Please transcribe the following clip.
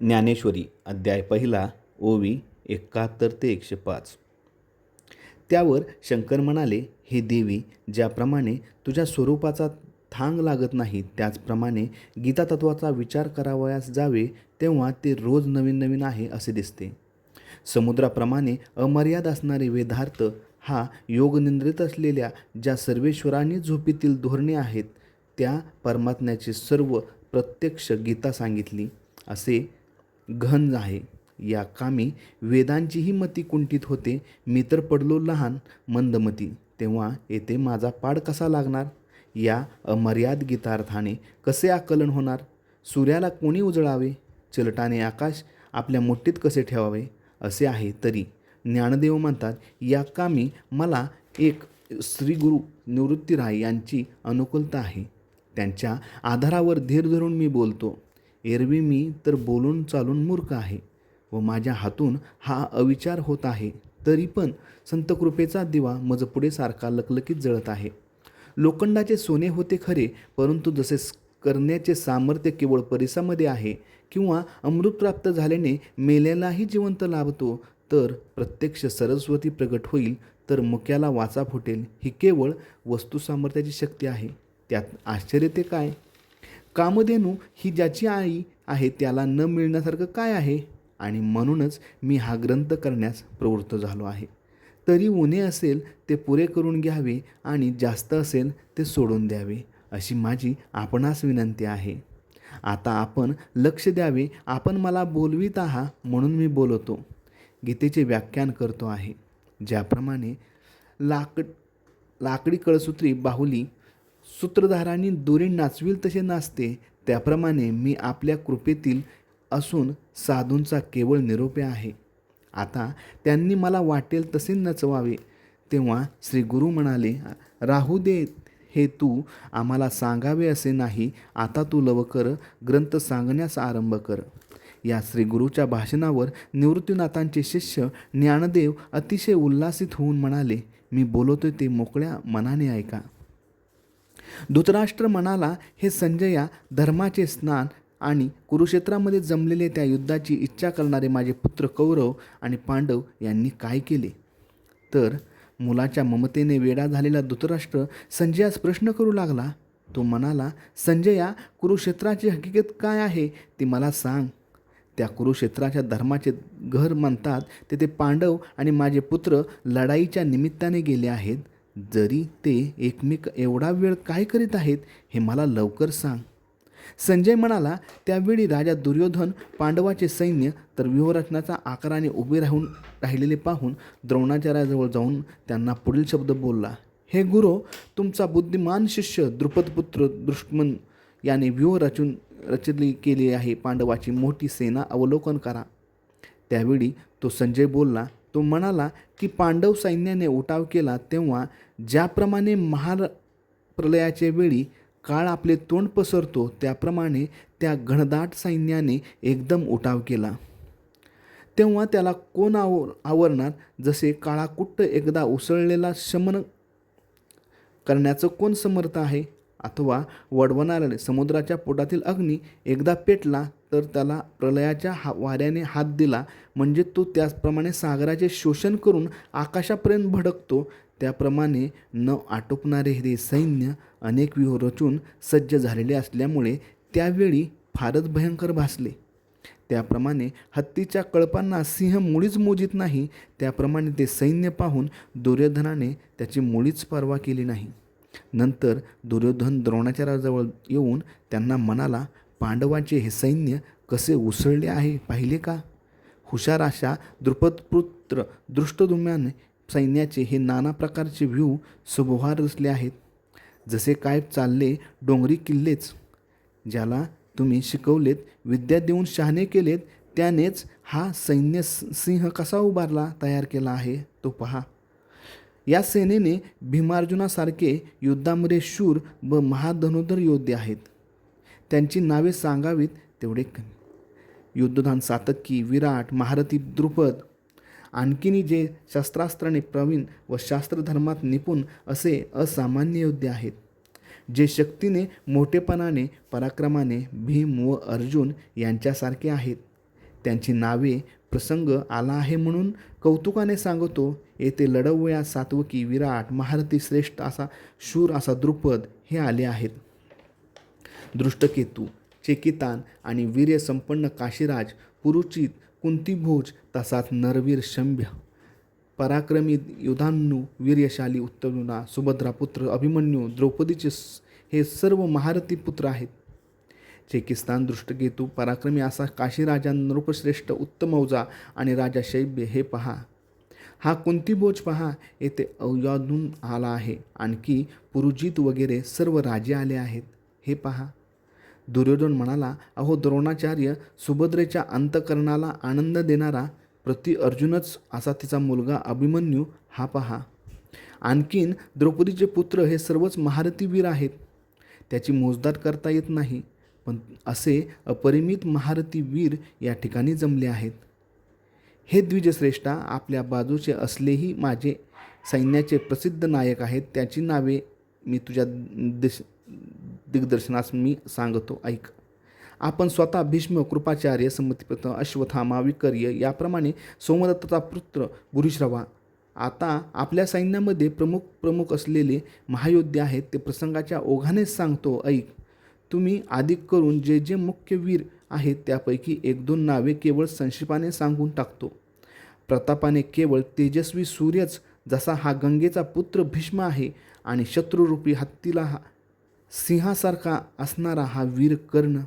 ज्ञानेश्वरी अध्याय पहिला ओवी एकाहत्तर ते एकशे पाच. त्यावर शंकर म्हणाले हे देवी ज्याप्रमाणे तुझ्या स्वरूपाचा थांग लागत नाही त्याचप्रमाणे गीतातत्वाचा विचार करावयास जावे तेव्हा ते रोज नवीन नवीन आहे असे दिसते. समुद्राप्रमाणे अमर्याद असणारे वेदार्थ हा योगनिंद्रित असलेल्या ज्या सर्वेश्वरांनी झोपीतील धोरणे आहेत त्या परमात्म्याची सर्व प्रत्यक्ष गीता सांगितली असे घन आहे. या कामी वेदांचीही मती कुंठित होते. मी तर पडलो लहान मंदमती. तेव्हा येथे माझा पाड कसा लागणार? या अमर्याद गीतार्थाने कसे आकलन होणार? सूर्याला कोणी उजळावे? चिलटाने आकाश आपल्या मुठीत कसे ठेवावे? असे आहे तरी. ज्ञानदेव म्हणतात या कामी मला एक श्रीगुरु निवृत्तीराय यांची अनुकूलता आहे. त्यांच्या आधारावर धीर धरून मी बोलतो. एरवी मी तर बोलून चालून मूर्ख आहे व माझ्या हातून हा अविचार होत आहे तरी पण संतकृपेचा दिवा मजपुढे सारखा लकलकीत जळत आहे. लोखंडाचे सोने होते खरे परंतु जसे करण्याचे सामर्थ्य केवळ परिसामध्ये आहे किंवा अमृत प्राप्त झाल्याने मेल्यालाही जिवंत लाभतो तर प्रत्यक्ष सरस्वती प्रगट होईल तर मुक्याला वाचा फुटेल ही केवळ वस्तू सामर्थ्याची शक्ती आहे. त्यात आश्चर्य ते काय? कामधेनू ही ज्याची आई आहे त्याला न मिळण्यासारखं काय आहे? आणि म्हणूनच मी हा ग्रंथ करण्यास प्रवृत्त झालो आहे. तरी उणे असेल ते पुरे करून घ्यावे आणि जास्त असेल ते सोडून द्यावे अशी माझी आपणास विनंती आहे. आता आपण लक्ष द्यावे आपण मला बोलवीत आहात म्हणून मी बोलवतो गीतेचे व्याख्यान करतो आहे. ज्याप्रमाणे लाकड लाकडी कळसूत्री बाहुली सूत्रधारांनी दोरी नाचविल तसे नाचते त्याप्रमाणे मी आपल्या कृपेतील असून साधूंचा केवळ निरोपे आहे. आता त्यांनी मला वाटेल तसे नचवावे. तेव्हा श्री गुरु म्हणाले राहू दे हे तू आम्हाला सांगावे असे नाही. आता तू लवकर ग्रंथ सांगण्यास आरंभ कर. या श्री गुरुच्या भाषणावर निवृत्तीनाथांचे शिष्य ज्ञानदेव अतिशय उल्हासित होऊन म्हणाले मी बोलतोय ते मोकळ्या मनाने ऐका. धृतराष्ट्र म्हणाला हे संजया धर्माचे स्नान आणि कुरुक्षेत्रामध्ये जमलेले त्या युद्धाची इच्छा करणारे माझे पुत्र कौरव आणि पांडव यांनी काय केले? तर मुलाच्या ममतेने वेडा झालेला धृतराष्ट्र संजयास प्रश्न करू लागला. तो म्हणाला संजया कुरुक्षेत्राची हकीकत काय आहे ती मला सांग. त्या कुरुक्षेत्राच्या धर्माचे घर म्हणतात तेथे पांडव आणि माझे पुत्र लढाईच्या निमित्ताने गेले आहेत. जरी ते एकमेक एवढा वेळ काय करीत आहेत हे मला लवकर सांग. संजय म्हणाला त्यावेळी राजा दुर्योधन पांडवाचे सैन्य तर व्यूहरचनाचा आकाराने उभे राहून राहिलेले पाहून द्रोणाचार्याजवळ जाऊन त्यांना पुढील शब्द बोलला हे गुरु तुमचा बुद्धिमान शिष्य द्रुपदपुत्र दृष्मन याने व्यूह रचून रचली केली आहे पांडवाची मोठी सेना अवलोकन करा. त्यावेळी तो संजय बोलला तो म्हणाला की पांडव सैन्याने उठाव केला तेव्हा ज्याप्रमाणे महार प्रलयाच्या वेळी काळ आपले तोंड पसरतो त्याप्रमाणे त्या घनदाट सैन्याने एकदम उठाव केला. तेव्हा त्याला कोण आव आवरणार? जसे काळाकुट्ट एकदा उसळलेला शमन करण्याचं कोण समर्थ आहे? अथवा वडवणाऱ्याने समुद्राच्या पोटातील अग्नी एकदा पेटला तर त्याला प्रलयाच्या हा वाऱ्याने हात दिला. म्हणजे तो त्याचप्रमाणे सागराचे शोषण करून आकाशापर्यंत भडकतो. त्याप्रमाणे न आटोपणारे हे सैन्य अनेक व्यूह रचून सज्ज झालेले असल्यामुळे त्यावेळी फारच भयंकर भासले. त्याप्रमाणे हत्तीच्या कळपांना सिंह मुळीच मोजित नाही. त्याप्रमाणे ते सैन्य पाहून दुर्योधनाने त्याची मुळीच पर्वा केली नाही. नंतर दुर्योधन द्रोणाचार्याजवळ येऊन त्यांना म्हणाला पांडवांचे हे सैन्य कसे उसळले आहे पाहिले का? हुशार अशा द्रुपदपुत्र दृष्टदुम्याने सैन्याचे हे नाना प्रकारचे व्ह्यू सुबोहार रचले आहेत. जसे काय चालले डोंगरी किल्लेच ज्याला तुम्ही शिकवलेत विद्या देऊन शहाणे केलेत त्यानेच हा सैन्य स- सिंह कसा उभारला तयार केला आहे तो पहा. या सेनेने भीमार्जुनासारखे युद्धामध्ये शूर व महाधनुधर योद्धे आहेत. त्यांची नावे सांगावीत तेवढे कमी. युद्धधान सातकी विराट महारथी द्रुपद आणखीनी जे शस्त्रास्त्राने प्रवीण व शास्त्रधर्मात निपुण असे असामान्य योद्धे आहेत जे शक्तीने मोठेपणाने पराक्रमाने भीम व अर्जुन यांच्यासारखे आहेत. त्यांची नावे प्रसंग आला आहे म्हणून कौतुकाने सांगतो येथे लढवया सात्वकी विराट महारथी श्रेष्ठ असा शूर असा द्रुपद हे आले आहेत. दृष्टकेतू चेकितान आणि वीर्यसंपन्न काशीराज पुरुचित कुंतीभोज तसाच नरवीर शंभ्य. पराक्रमी युधान्नू वीर्यशाली उत्तरुणा सुभद्रापुत्र अभिमन्यू द्रौपदीचे स- हे सर्व महारथी पुत्र आहेत. चेकिस्तान दृष्टकेतू पराक्रमी असा काशीराजा नृपश्रेष्ठ उत्तमौजा आणि राजा शैब्य हे पहा. हा कुंतीभोज पहा येथे अवयादून आला आहे. आणखी पुरुजित वगैरे सर्व राजे आले आहेत. हे पहा. दुर्योधन म्हणाला अहो द्रोणाचार्य सुभद्रेच्या अंतकरणाला आनंद देणारा प्रति अर्जुनच असा तिचा मुलगा अभिमन्यू हा पहा. आणखीन द्रौपदीचे पुत्र हे सर्वच महारथीवीर आहेत. त्याची मोजदाद करता येत नाही पण असे अपरिमित महारथी वीर या ठिकाणी जमले आहेत. हे द्विजश्रेष्ठा आपल्या बाजूचे असलेही माझे सैन्याचे प्रसिद्ध नायक आहेत त्याची नावे मी तुझ्या दिश दिग्दर्शनास मी सांगतो ऐक. आपण स्वतः भीष्म कृपाचार्य संमतीपत्र अश्वथामा विकर्य याप्रमाणे सोमदत्ताचा पुत्र गुरुश्रवा. आता आपल्या सैन्यामध्ये प्रमुख प्रमुख असलेले महायोद्धे आहेत ते प्रसंगाच्या ओघानेच सांगतो ऐक. तुम्ही अधिक करून जे जे मुख्य वीर आहेत त्यापैकी एक दोन नावे केवळ संक्षिपाने सांगून टाकतो. प्रतापाने केवळ तेजस्वी सूर्यच जसा हा गंगेचा पुत्र भीष्म आहे आणि शत्रुरूपी हत्तीला हा सिंहासारखा असणारा हा वीर कर्ण